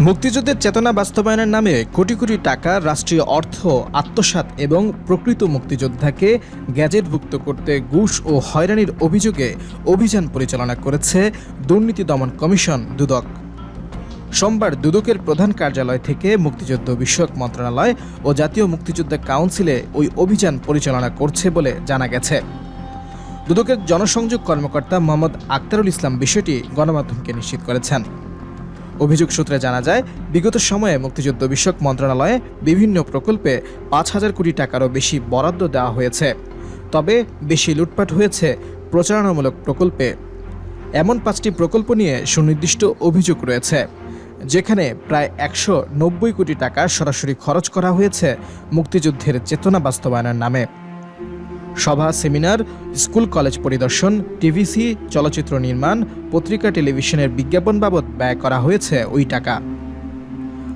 মুক্তিযুদ্ধের চেতনা বাস্তবায়নের নামে কোটি কোটি টাকা রাষ্ট্রীয় অর্থ, আত্মসাৎ এবং প্রকৃত মুক্তিযোদ্ধাকে গ্যাজেটভুক্ত করতে ঘুষ ও হয়রানির অভিযোগে অভিযান পরিচালনা করেছে দুর্নীতি দমন কমিশন দুদক। সোমবার দুদকের প্রধান কার্যালয় থেকে মুক্তিযুদ্ধ বিষয়ক মন্ত্রণালয় ও জাতীয় মুক্তিযোদ্ধা কাউন্সিলে ওই অভিযান পরিচালনা করছে বলে জানা গেছে। দুদকের জনসংযোগ কর্মকর্তা মোহাম্মদ আক্তারুল ইসলাম বিষয়টি গণমাধ্যমকে নিশ্চিত করেছেন। অভিযোগ সূত্রে জানা যায়, বিগত সময়ে মুক্তিযুদ্ধ বিষয়ক মন্ত্রণালয়ে বিভিন্ন প্রকল্পে পাঁচ হাজার কোটি টাকারও বেশি বরাদ্দ দেওয়া হয়েছে। তবে বেশি লুটপাট হয়েছে প্রচারণামূলক প্রকল্পে। এমন পাঁচটি প্রকল্প নিয়ে সুনির্দিষ্ট অভিযোগ রয়েছে, যেখানে প্রায় একশো নব্বই কোটি টাকা সরাসরি খরচ করা হয়েছে মুক্তিযুদ্ধের চেতনা বাস্তবায়নের নামে। সভা, সেমিনার, স্কুল, কলেজ পরিদর্শন, টিভিসি, চলচ্চিত্র নির্মাণ, পত্রিকা, টেলিভিশনের বিজ্ঞাপন বাবদ ব্যয় করা হয়েছে ওই টাকা।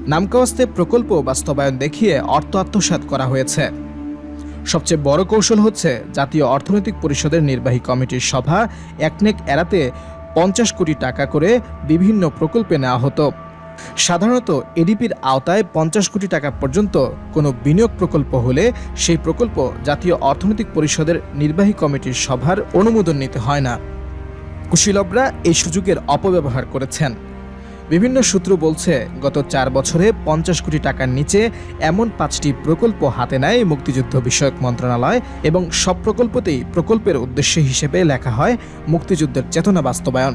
নামকাওয়াস্তে প্রকল্প বাস্তবায়ন দেখিয়ে অর্থ আত্মসাৎ করা হয়েছে। সবচেয়ে বড় কৌশল হচ্ছে জাতীয় অর্থনৈতিক পরিষদের নির্বাহী কমিটির সভা, একনেক এড়াতে পঞ্চাশ কোটি টাকা করে বিভিন্ন প্রকল্পে নেওয়া হতো। সাধারণত এডিপির আওতায় পঞ্চাশ কোটি টাকা পর্যন্ত কোনো বিনিয়োগ প্রকল্প হলে সেই প্রকল্প জাতীয় অর্থনৈতিক পরিষদের নির্বাহী কমিটির সভার অনুমোদন নিতে হয় না। কুশীলবরা এই সুযোগের অপব্যবহার করেছেন। বিভিন্ন সূত্র বলছে, গত চার বছরে পঞ্চাশ কোটি টাকার নিচে এমন পাঁচটি প্রকল্প হাতে নেয় মুক্তিযুদ্ধ বিষয়ক মন্ত্রণালয় এবং সব প্রকল্পতেই প্রকল্পের উদ্দেশ্য হিসেবে লেখা হয় মুক্তিযুদ্ধের চেতনা বাস্তবায়ন।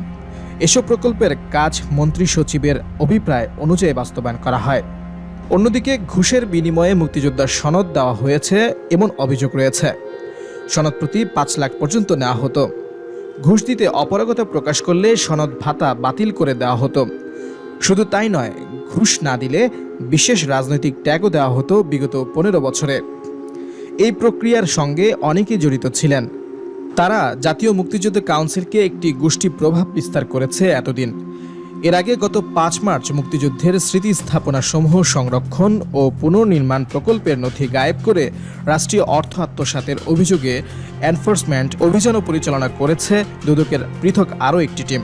এসব প্রকল্পের কাজ মন্ত্রী সচিবের অভিপ্রায় অনুযায়ী বাস্তবায়ন করা হয়। অন্যদিকে ঘুষের বিনিময়ে মুক্তিযোদ্ধার সনদ দেওয়া হয়েছে এমন অভিযোগ রয়েছে। সনদ প্রতি পাঁচ লাখ পর্যন্ত নেওয়া হতো। ঘুষ দিতে অপারগতা প্রকাশ করলে সনদ ভাতা বাতিল করে দেওয়া হতো। শুধু তাই নয়, ঘুষ না দিলে বিশেষ রাজনৈতিক ট্যাগও দেওয়া হতো বিগত পনেরো বছরে। এই প্রক্রিয়ার সঙ্গে অনেকেই জড়িত ছিলেন। তারা জাতীয় মুক্তিযুদ্ধ কাউন্সিলকে একটি গোষ্ঠী প্রভাব বিস্তার করেছে এতদিন। এর আগে গত পাঁচ মার্চ মুক্তিযুদ্ধের স্মৃতি স্থাপনা সমূহ সংরক্ষণ ও পুনর্নির্মাণ প্রকল্পের নথি গায়েব করে রাষ্ট্রীয় অর্থ আত্মসাতের অভিযোগে এনফোর্সমেন্ট অভিযানও পরিচালনা করেছে দুদকের পৃথক আরও একটি টিম।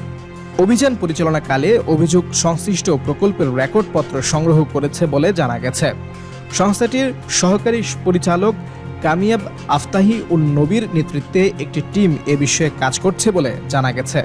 অভিযান পরিচালনাকালে অভিযোগ সংশ্লিষ্ট প্রকল্পের রেকর্ডপত্র সংগ্রহ করেছে বলে জানা গেছে। সংস্থাটির সহকারী পরিচালক কামিয়াব আফতাহি উল নবীর নেতৃত্বে একটি টিম এ বিষয়ে কাজ করছে বলে জানা গেছে।